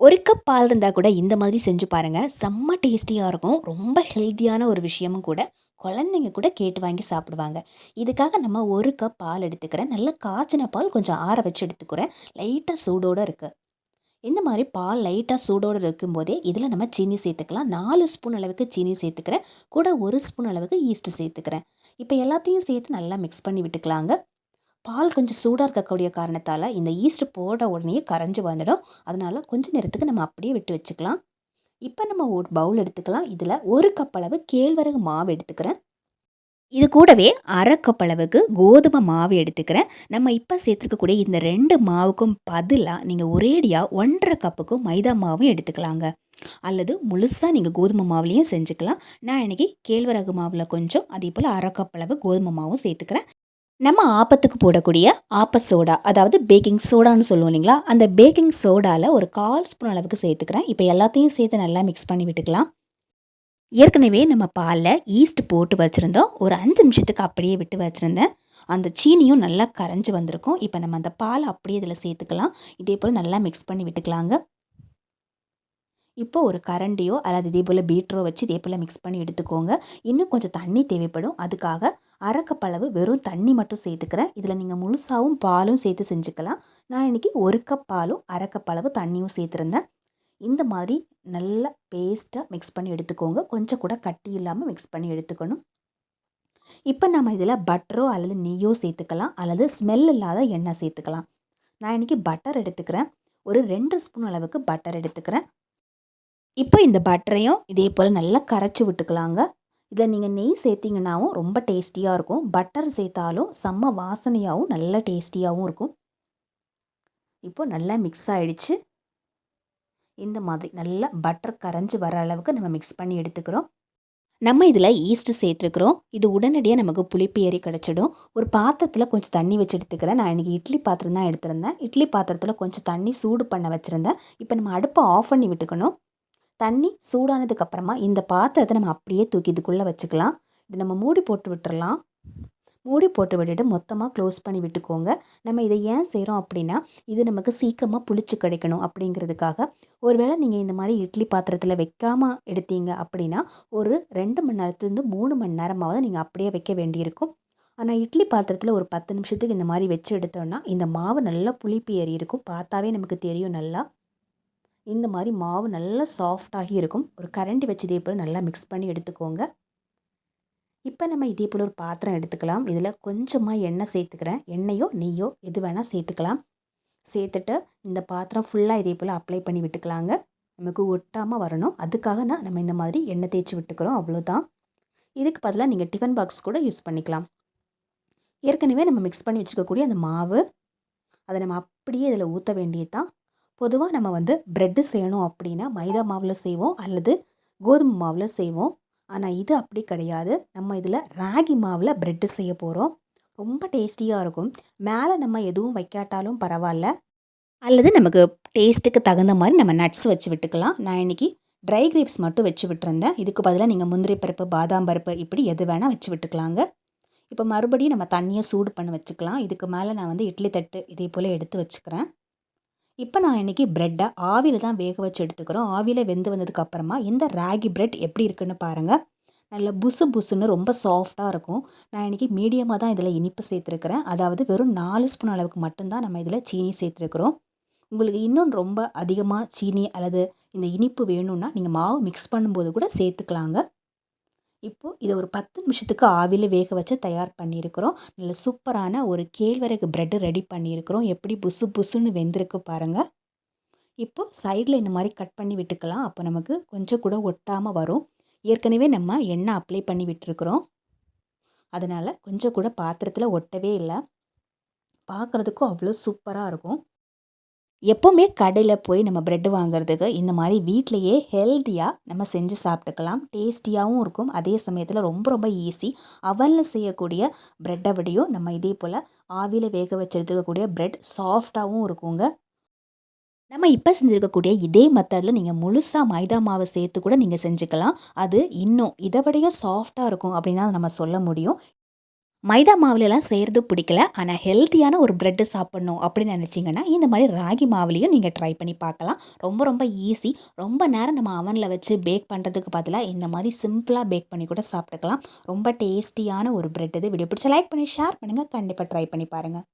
ஒரு கப் பால் இருந்தால் கூட இந்த மாதிரி செஞ்சு பாருங்கள் செம்ம டேஸ்டியாக இருக்கும். ரொம்ப ஹெல்த்தியான ஒரு விஷயமும் கூட குழந்தைங்க கூட கேட்டு வாங்கி சாப்பிடுவாங்க. இதுக்காக நம்ம ஒரு கப் பால் எடுத்துக்கிறேன். நல்ல காய்ச்சின பால் கொஞ்சம் ஆற வச்சு எடுத்துக்கிறேன். லைட்டாக சூடோடு இருக்குது இந்த மாதிரி பால் லைட்டாக சூடோடு இருக்கும்போதே இதில் நம்ம சீனி சேர்த்துக்கலாம். நாலு ஸ்பூன் அளவுக்கு சீனி சேர்த்துக்கிறேன். கூட ஒரு ஸ்பூன் அளவுக்கு ஈஸ்ட்டு சேர்த்துக்கிறேன். இப்போ எல்லாத்தையும் சேர்த்து நல்லா மிக்ஸ் பண்ணி விட்டுக்கலாங்க. பால் கொஞ்சம் சூடாக இருக்கக்கூடிய காரணத்தால் இந்த ஈஸ்ட் போட உடனே கரைஞ்சி வந்துடும். அதனால் கொஞ்சம் நேரத்துக்கு நம்ம அப்படியே விட்டு வச்சுக்கலாம். இப்போ நம்ம ஒரு பவுல் எடுத்துக்கலாம். இதில் ஒரு கப் அளவு கேழ்வரகு மாவு எடுத்துக்கிறேன். இது கூடவே அரை கப் அளவுக்கு கோதுமை மாவு எடுத்துக்கிறேன். நம்ம இப்போ சேர்த்துருக்கக்கூடிய இந்த ரெண்டு மாவுக்கும் பதிலாக நீங்கள் ஒரேடியாக ஒன்றரை கப்புக்கும் மைதா மாவும் எடுத்துக்கலாங்க. அல்லது முழுசாக நீங்கள் கோதுமை மாவுலேயும் செஞ்சுக்கலாம். நான் இன்றைக்கி கேழ்வரகு மாவில் கொஞ்சம் அதே போல் அரை கப் அளவு கோதுமை மாவும் சேர்த்துக்கிறேன். நம்ம ஆப்பத்துக்கு போடக்கூடிய ஆப்ப சோடா அதாவது பேக்கிங் சோடான்னு சொல்லுவோம் இல்லைங்களா? அந்த பேக்கிங் சோடாவில் ஒரு கால் ஸ்பூன் அளவுக்கு சேர்த்துக்கிறேன். இப்போ எல்லாத்தையும் சேர்த்து நல்லா மிக்ஸ் பண்ணி விட்டுக்கலாம். ஏற்கனவே நம்ம பாலில் ஈஸ்ட் போட்டு வச்சுருந்தோம். ஒரு அஞ்சு நிமிஷத்துக்கு அப்படியே விட்டு வச்சுருந்தேன். அந்த சீனியும் நல்லா கரைஞ்சி வந்திருக்கும். இப்போ நம்ம அந்த பால் அப்படியே இதில் சேர்த்துக்கலாம். இதே போல் நல்லா மிக்ஸ் பண்ணி விட்டுக்கலாங்க. இப்போ ஒரு கரண்டியோ அல்லது இதே போல் பீட்ரோ வச்சு இதே போல் மிக்ஸ் பண்ணி எடுத்துக்கோங்க. இன்னும் கொஞ்சம் தண்ணி தேவைப்படும். அதுக்காக அரைக்கப்பளவு வெறும் தண்ணி மட்டும் சேர்த்துக்கிறேன். இதில் நீங்கள் முழுசாகவும் பாலும் சேர்த்து செஞ்சுக்கலாம். நான் இன்றைக்கி ஒரு கப் பாலும் அரைக்கப்பளவு தண்ணியும் சேர்த்துருந்தேன். இந்த மாதிரி நல்லா பேஸ்ட்டாக மிக்ஸ் பண்ணி எடுத்துக்கோங்க. கொஞ்சம் கூட கட்டி இல்லாமல் மிக்ஸ் பண்ணி எடுத்துக்கணும். இப்போ நம்ம இதில் பட்டரோ அல்லது நெய்யோ சேர்த்துக்கலாம். அல்லது ஸ்மெல் இல்லாத எண்ணெய் சேர்த்துக்கலாம். நான் இன்றைக்கி பட்டர் எடுத்துக்கிறேன். ஒரு ரெண்டு ஸ்பூன் அளவுக்கு பட்டர் எடுத்துக்கிறேன். இப்போ இந்த பட்டரையும் இதே போல் நல்லா கரைச்சி விட்டுக்கலாங்க. இதில் நீங்கள் நெய் சேர்த்திங்கனாவும் ரொம்ப டேஸ்டியாக இருக்கும். பட்டர் சேர்த்தாலும் செம்ம வாசனையாகவும் நல்ல டேஸ்டியாகவும் இருக்கும். இப்போ நல்லா மிக்ஸ் ஆகிடுச்சு இந்த மாதிரி நல்லா பட்டர் கரைஞ்சி வர அளவுக்கு நம்ம மிக்ஸ் பண்ணி எடுத்துக்கிறோம். நம்ம இதில் ஈஸ்ட்டு சேர்த்துருக்குறோம். இது உடனடியாக நமக்கு புளிப்பு ஏறி கிடச்சிடும். ஒரு பாத்திரத்தில் கொஞ்சம் தண்ணி வச்சு எடுத்துக்கிறேன். நான் இன்றைக்கி இட்லி பாத்திரம் தான் எடுத்திருந்தேன். இட்லி பாத்திரத்தில் கொஞ்சம் தண்ணி சூடு பண்ண வச்சுருந்தேன். இப்போ நம்ம அடுப்பை ஆஃப் பண்ணி விட்டுக்கணும். தண்ணி சூடானதுக்கப்புறமா இந்த பாத்திரத்தை நம்ம அப்படியே தூக்கி இதுக்குள்ளே வச்சுக்கலாம். இது நம்ம மூடி போட்டு விட்டுறலாம். மூடி போட்டு விட்டுட்டு மொத்தமாக க்ளோஸ் பண்ணி விட்டுக்கோங்க. நம்ம இதை ஏன் செய்கிறோம் அப்படின்னா இது நமக்கு சீக்கிரமாக புளிச்சு கிடைக்கணும் அப்படிங்கிறதுக்காக. ஒருவேளை நீங்கள் இந்த மாதிரி இட்லி பாத்திரத்தில் வைக்காமல் எடுத்தீங்க அப்படின்னா ஒரு ரெண்டு மணி நேரத்துலேருந்து மூணு மணி நேரமாவது நீங்கள் அப்படியே வைக்க வேண்டியிருக்கும். ஆனால் இட்லி பாத்திரத்தில் ஒரு பத்து நிமிஷத்துக்கு இந்த மாதிரி வச்சு எடுத்தோன்னா இந்த மாவு நல்லா புளிப்பு ஏறி இருக்கும் பார்த்தாவே நமக்கு தெரியும் நல்லா. இந்த மாதிரி மாவு நல்லா சாஃப்டாகி இருக்கும். ஒரு கரண்டி வச்சு இதே போல் நல்லா மிக்ஸ் பண்ணி எடுத்துக்கோங்க. இப்போ நம்ம இதே போல் ஒரு பாத்திரம் எடுத்துக்கலாம். இதில் கொஞ்சமாக எண்ணெய் சேர்த்துக்கிறேன். எண்ணெயோ நெய்யோ எது வேணால் சேர்த்துக்கலாம். சேர்த்துட்டு இந்த பாத்திரம் ஃபுல்லாக இதே போல் அப்ளை பண்ணி விட்டுக்கலாங்க. நமக்கு ஒட்டாமல் வரணும். அதுக்காக நான் நம்ம இந்த மாதிரி எண்ணெய் தேய்ச்சி விட்டுக்கிறோம். அவ்வளோதான் இதுக்கு பதிலாக நீங்கள் டிஃபன் பாக்ஸ் கூட யூஸ் பண்ணிக்கலாம். ஏற்கனவே நம்ம மிக்ஸ் பண்ணி வச்சுக்கக்கூடிய அந்த மாவு அதை நம்ம அப்படியே இதில் ஊற்ற வேண்டியது தான் பொதுவாக நம்ம வந்து ப்ரெட்டு செய்யணும் அப்படின்னா மைதா மாவில் செய்வோம் அல்லது கோதுமை மாவில் செய்வோம். ஆனால் இது அப்படி கிடையாது. நம்ம இதில் ராகி மாவில் ப்ரெட்டு செய்ய போகிறோம் ரொம்ப டேஸ்டியாக இருக்கும். மேலே நம்ம எதுவும் வைக்காட்டாலும் பரவாயில்ல. அல்லது நமக்கு டேஸ்ட்டுக்கு தகுந்த மாதிரி நம்ம நட்ஸ் வச்சு விட்டுக்கலாம். நான் இன்றைக்கி ட்ரை கிரேப்ஸ் மட்டும் வச்சு விட்டுருந்தேன். இதுக்கு பதிலாக நீங்கள் முந்திரி பருப்பு பாதாம் பருப்பு இப்படி எது வேணால் வச்சு விட்டுக்கலாங்க. இப்போ மறுபடியும் நம்ம தண்ணியை சூடு பண்ண வச்சுக்கலாம். இதுக்கு மேலே நான் வந்து இட்லி தட்டு இதே போல் எடுத்து வச்சுக்கிறேன். இப்போ நான் இன்றைக்கி ப்ரெட்டை ஆவியில் தான் வேக வச்சு எடுத்துக்கிறோம். ஆவியில் வெந்து வந்ததுக்கப்புறமா இந்த ராகி ப்ரெட் எப்படி இருக்குன்னு பாருங்கள் நல்ல புசு புசுன்னு ரொம்ப சாஃப்டாக இருக்கும். நான் இன்றைக்கி மீடியமாக தான் இதில் இனிப்பு சேர்த்துருக்குறேன். அதாவது வெறும் நாலு ஸ்பூன் அளவுக்கு மட்டும்தான் நம்ம இதில் சீனி சேர்த்துருக்குறோம். உங்களுக்கு இன்னும் ரொம்ப அதிகமாக சீனி அல்லது இந்த இனிப்பு வேணும்னா நீங்கள் மாவு மிக்ஸ் பண்ணும்போது கூட சேர்த்துக்கலாங்க. இப்போது இதை ஒரு பத்து நிமிஷத்துக்கு ஆவியில் வேக வச்சு தயார் பண்ணியிருக்கிறோம். நல்ல சூப்பரான ஒரு கேழ்வரகு ப்ரெட்டு ரெடி பண்ணியிருக்கிறோம். எப்படி புசு புசுன்னு வெந்திருக்கு பாருங்கள் இப்போது சைடில் இந்த மாதிரி கட் பண்ணி விட்டுக்கலாம். அப்போ நமக்கு கொஞ்சம் கூட ஒட்டாமல் வரும். ஏற்கனவே நம்ம எண்ணெய் அப்ளை பண்ணி விட்டுருக்குறோம். அதனால் கொஞ்சம் கூட பாத்திரத்தில் ஒட்டவே இல்லை. பார்க்குறதுக்கும் அவ்வளோ சூப்பராக இருக்கும். எப்போவுமே கடையில் போய் நம்ம ப்ரெட்டு வாங்குறதுக்கு இந்த மாதிரி வீட்லேயே ஹெல்த்தியாக நம்ம செஞ்சு சாப்பிட்டுக்கலாம். டேஸ்டியாகவும் இருக்கும். அதே சமயத்தில் ரொம்ப ரொம்ப ஈஸி அவனில் செய்யக்கூடிய ப்ரெட்டை விடையும் நம்ம இதே போல் ஆவியில் வேக வச்சு எடுத்துக்கக்கூடிய ப்ரெட் சாஃப்டாகவும் இருக்குங்க. நம்ம இப்போ செஞ்சுருக்கக்கூடிய இதே மெத்தடில் நீங்கள் முழுசாக மைதா மாவை சேர்த்து கூட நீங்கள் செஞ்சுக்கலாம். அது இன்னும் இதை விடையும் சாஃப்டாக இருக்கும் அப்படின்னு தான் நம்ம சொல்ல முடியும். மைதா மாவுலலாம் செய்கிறது பிடிக்கல. ஆனால் ஹெல்த்தியான ஒரு ப்ரெட்டு சாப்பிட்ணும் அப்படின்னு நினச்சிங்கன்னா இந்த மாதிரி ராகி மாவுலேயும் நீங்கள் ட்ரை பண்ணி பார்க்கலாம். ரொம்ப ரொம்ப ஈஸி ரொம்ப நேரம் நம்ம அவனில் வச்சு பேக் பண்ணுறதுக்கு பதிலாக இந்த மாதிரி சிம்பிளாக பேக் பண்ணி கூட சாப்பிட்டுக்கலாம். ரொம்ப டேஸ்டியான ஒரு ப்ரெட் இது. வீடியோ பிடிச்ச லைக் பண்ணி ஷேர் பண்ணுங்கள் கண்டிப்பாக ட்ரை பண்ணி பாருங்கள்